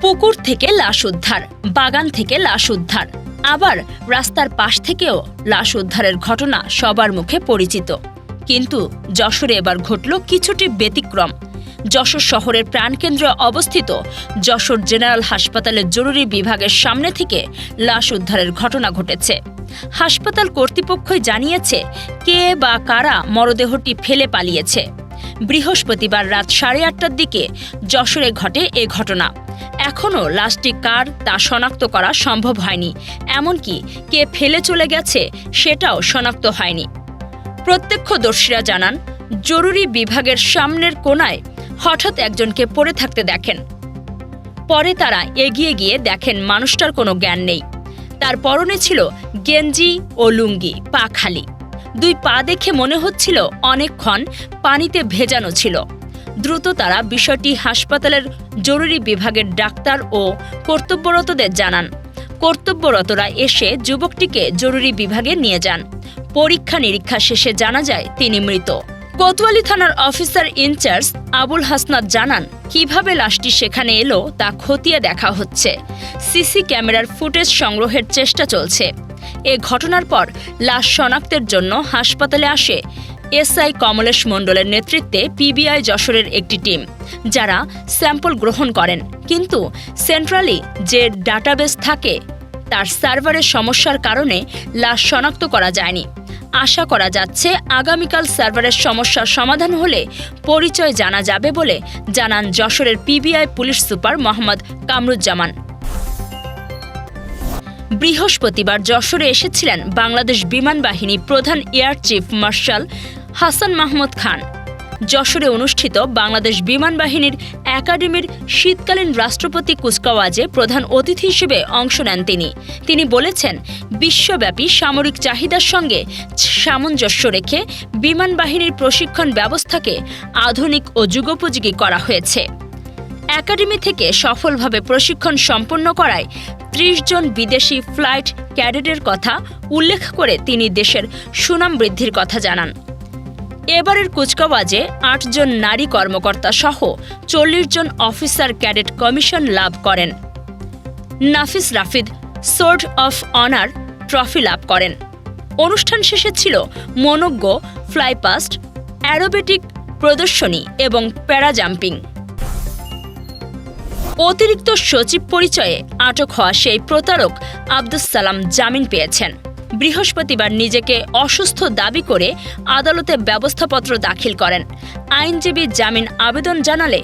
পুকুর থেকে লাশ উদ্ধার, বাগান থেকে লাশ উদ্ধার। আবার রাস্তার পাশ থেকেও লাশ উদ্ধারের ঘটনা সবার মুখে পরিচিত। কিন্তু যশোরে এবার ঘটল কিছুটি ব্যতিক্রম। যশোর শহরের প্রাণকেন্দ্রে অবস্থিত যশোর জেনারেল হাসপাতালের জরুরি বিভাগের সামনে থেকে লাশ উদ্ধারের ঘটনা ঘটেছে। হাসপাতাল কর্তৃপক্ষই জানিয়েছে, কে বা কারা মরদেহটি ফেলে পালিয়েছে। বৃহস্পতিবার রাত সাড়ে আটটার দিকে যশোরে ঘটে এ ঘটনা। এখনও লাশটি কার তা শনাক্ত করা সম্ভব হয়নি। এমনকি কে ফেলে চলে গেছে সেটাও শনাক্ত হয়নি। প্রত্যক্ষদর্শীরা জানান, জরুরি বিভাগের সামনের কোনায় হঠাৎ একজনকে পড়ে থাকতে দেখেন। পরে তারা এগিয়ে গিয়ে দেখেন মানুষটার কোনো জ্ঞান নেই। তার পরনে ছিল গেঞ্জি ও লুঙ্গি, পা খালি। দুই পা দেখে মনে হচ্ছিল অনেকক্ষণ পানিতে ভেজানো ছিল। দ্রুত তারা বিষয়টি হাসপাতালের জরুরি বিভাগের ডাক্তার ও কর্তব্যরতদের জানান। কর্তব্যরতরা এসে যুবকটিকে জরুরি বিভাগে নিয়ে যান। পরীক্ষা নিরীক্ষা শেষে জানা যায় তিনি মৃত। কোতোয়ালি থানার অফিসার ইনচার্জ আবুল হাসনাত জানান, কীভাবে লাশটি সেখানে এলো তা খতিয়ে দেখা হচ্ছে। সিসি ক্যামেরার ফুটেজ সংগ্রহের চেষ্টা চলছে। এ ঘটনার পর লাশ শনাক্তের জন্য হাসপাতালে আসে এসআই কমলেশ মণ্ডলের নেতৃত্বে পিবিআই যশোরের একটি টিম, যারা স্যাম্পল গ্রহণ করেন। কিন্তু সেন্ট্রালি যে ডাটাবেস থাকে, তার সার্ভারের সমস্যার কারণে লাশ শনাক্ত করা যায়নি। আশা করা যাচ্ছে আগামীকাল সার্ভারের সমস্যার সমাধান হলে পরিচয় জানা যাবে বলে জানান যশোরের PBI police super Mohammad Kamruzzaman. বৃহস্পতিবার যশোরে এসেছিলেন বাংলাদেশ বিমান বাহিনী প্রধান air chief marshal Hasan Mahmud Khan. যশোরে অনুষ্ঠিত বাংলাদেশ বিমান বাহিনীর একাডেমির শীতকালীন রাষ্ট্রপতি কুচকাওয়াজে প্রধান অতিথি হিসেবে অংশ নেন তিনি। তিনি বলেছেন, বিশ্বব্যাপী সামরিক চাহিদার সঙ্গে সামঞ্জস্য রেখে বিমান বাহিনীর প্রশিক্ষণ ব্যবস্থাকে আধুনিক ও যুগোপযোগী করা হয়েছে। একাডেমি থেকে সফলভাবে প্রশিক্ষণ সম্পন্ন করায় ত্রিশ জন বিদেশি ফ্লাইট ক্যাডেটের কথা উল্লেখ করে তিনি দেশের সুনাম বৃদ্ধির কথা জানান। এবারের কুচকাওয়াজে আটজন নারী কর্মকর্তা সহ চল্লিশ জন অফিসার ক্যাডেট কমিশন লাভ করেন। Nafis Rafid, sword of honour trophy লাভ করেন। অনুষ্ঠান শেষে ছিল মনোজ্ঞ, ফ্লাইপাস্ট, অ্যারোবেটিক প্রদর্শনী এবং প্যারাজাম্পিং। অতিরিক্ত সচিব পরিচয়ে আটক হওয়া সেই প্রতারক আব্দুস সালাম জামিন পেয়েছেন। বৃহস্পতিবার নিজেকে অসুস্থ দাবি করে আদালতে ব্যবস্থাপত্র দাখিল করেন। আইনজীবী জামিন আবেদন জানালে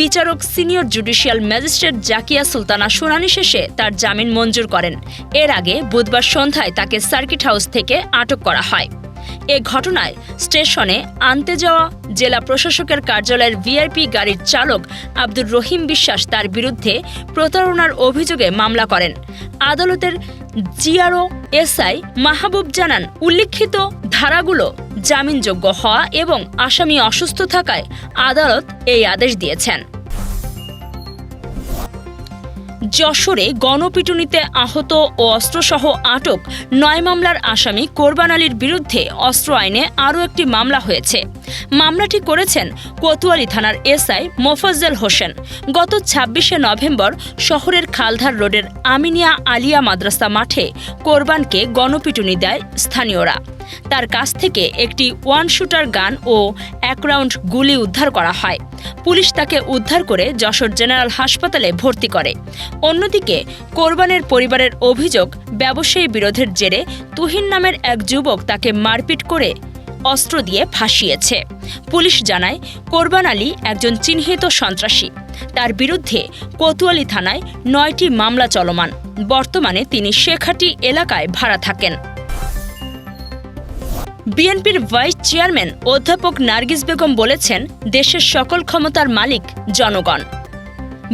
বিচারক senior judicial magistrate Zakia Sultana শুনানি শেষে তার জামিন মঞ্জুর করেন। এর আগে বুধবার সন্ধ্যায় তাকে সার্কিট হাউস থেকে আটক করা হয়। এ ঘটনায় স্টেশনে আনতে যাওয়া জেলা প্রশাসকের কার্যালয়ের ভিআইপি গাড়ির চালক আব্দুর রহিম বিশ্বাস তার বিরুদ্ধে প্রতারণার অভিযোগে মামলা করেন। আদালতের জিআরও এসআই মাহবুব জানান, উল্লিখিত ধারাগুলো জামিনযোগ্য হওয়া এবং আসামি অসুস্থ থাকায় আদালত এই আদেশ দিয়েছেন। যশোরে গণপিটুনিতে আহত ও অস্ত্রসহ আটক নয় মামলার আসামি কোরবান আলীর বিরুদ্ধে অস্ত্র আইনে আরও একটি মামলা হয়েছে। মামলাটি করেছেন কোতোয়ালি থানার এসআই মোফাজ্জল হোসেন। গত ছাব্বিশে নভেম্বর শহরের খালধার রোডের আমিনিয়া আলিয়া মাদ্রাসা মাঠে কোরবানকে গণপিটুনি দেয় স্থানীয়রা। তার কাছ থেকে একটি ওয়ান শুটার গান ও এক রাউন্ড গুলি উদ্ধার করা হয়। পুলিশ তাকে উদ্ধার করে যশোর জেনারেল হাসপাতালে ভর্তি করে। অন্যদিকে কোরবানের পরিবারের অভিযোগ, ব্যবসায়ী বিরোধের জেরে তুহিন নামের এক যুবক তাকে মারপিট করে অস্ত্র দিয়ে ফাঁসিয়েছে। পুলিশ জানায়, কোরবান আলী একজন চিহ্নিত সন্ত্রাসী। তার বিরুদ্ধে কোতোয়ালি থানায় নয়টি মামলা চলমান। বর্তমানে তিনি শেখাটি এলাকায় ভাড়া থাকেন। বিএনপির ভাইস চেয়ারম্যান অধ্যাপক নার্গিস বেগম বলেছেন, দেশের সকল ক্ষমতার মালিক জনগণ।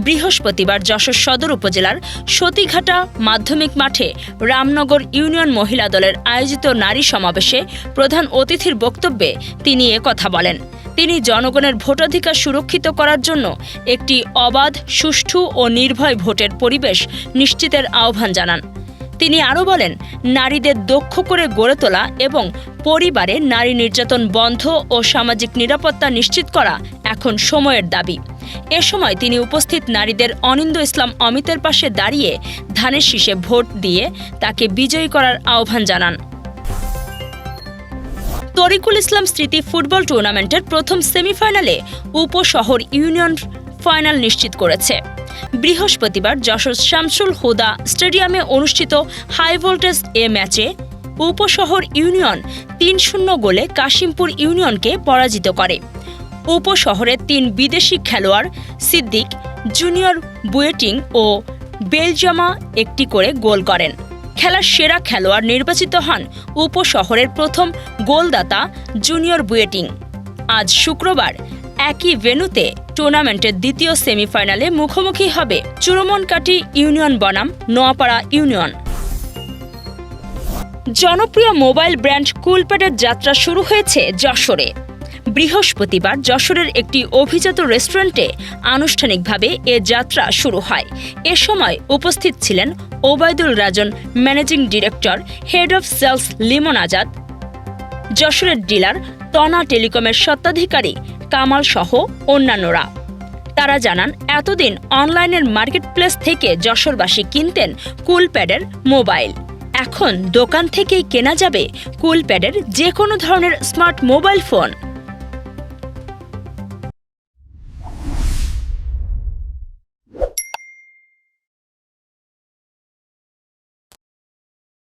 বৃহস্পতিবার যশোর সদর উপজেলার সতীঘাটা মাধ্যমিক মাঠে রামনগর ইউনিয়ন মহিলা দলের আয়োজিত নারী সমাবেশে প্রধান অতিথির বক্তব্যে তিনি এ কথা বলেন। তিনি জনগণের ভোটাধিকার সুরক্ষিত করার জন্য একটি অবাধ, সুষ্ঠু ও নির্ভয় ভোটের পরিবেশ নিশ্চিতের আহ্বান জানান। তিনি আরও বলেন, নারীদের দক্ষ করে গড়ে তোলা এবং পরিবারে নারী নির্যাতন বন্ধ ও সামাজিক নিরাপত্তা নিশ্চিত করা এখন সময়ের দাবি। এ সময় তিনি উপস্থিত নারীদের অনিন্দ ইসলাম অমিতের পাশে দাঁড়িয়ে ধানের শীষে ভোট দিয়ে তাকে বিজয়ী করার আহ্বান জানান। তরিকুল ইসলাম স্মৃতি ফুটবল টুর্নামেন্টের প্রথম সেমিফাইনালে উপশহর ইউনিয়ন ফাইনাল নিশ্চিত করেছে। বৃহস্পতিবার যশোর শামসুল হুদা স্টেডিয়ামে অনুষ্ঠিত হাই ভোল্টেজ এ ম্যাচে উপশহর ইউনিয়ন তিন শূন্য গোলে কাশিমপুর ইউনিয়নকে পরাজিত করে। উপশহরের তিন বিদেশি খেলোয়াড় সিদ্দিক, জুনিয়র বুয়েটিং ও বেলজামা একটি করে গোল করেন। খেলার সেরা খেলোয়াড় নির্বাচিত হন উপশহরের প্রথম গোলদাতা জুনিয়র বুয়েটিং। আজ শুক্রবার একই ভেন্যুতে টুর্নামেন্টের দ্বিতীয় সেমিফাইনালে মুখোমুখি হবে চুরমনকাটি ইউনিয়ন বনাম, নোয়াপাড়া ইউনিয়ন। জনপ্রিয় মোবাইল ব্র্যান্ড কুলপ্যাডের যাত্রা শুরু হয়েছে যশোরে। বৃহস্পতিবার যশোরের একটি অভিজাত রেস্টুরেন্টে আনুষ্ঠানিকভাবে এ যাত্রা শুরু হয়। এ সময় উপস্থিত ছিলেন Obaidul Rajan, managing director, head of sales Limon Azad, যশোরের ডিলার, তনা টেলিকমের স্বত্বাধিকারী কামাল সহ অন্যান্যরা। তারা জানান, এতদিন অনলাইনের মার্কেট প্লেস থেকে যশোরবাসী কিনতেন কুলপ্যাডের মোবাইল। এখন দোকান থেকেই কেনা যাবে কুলপ্যাডের যে কোনো ধরনের স্মার্ট মোবাইল ফোন।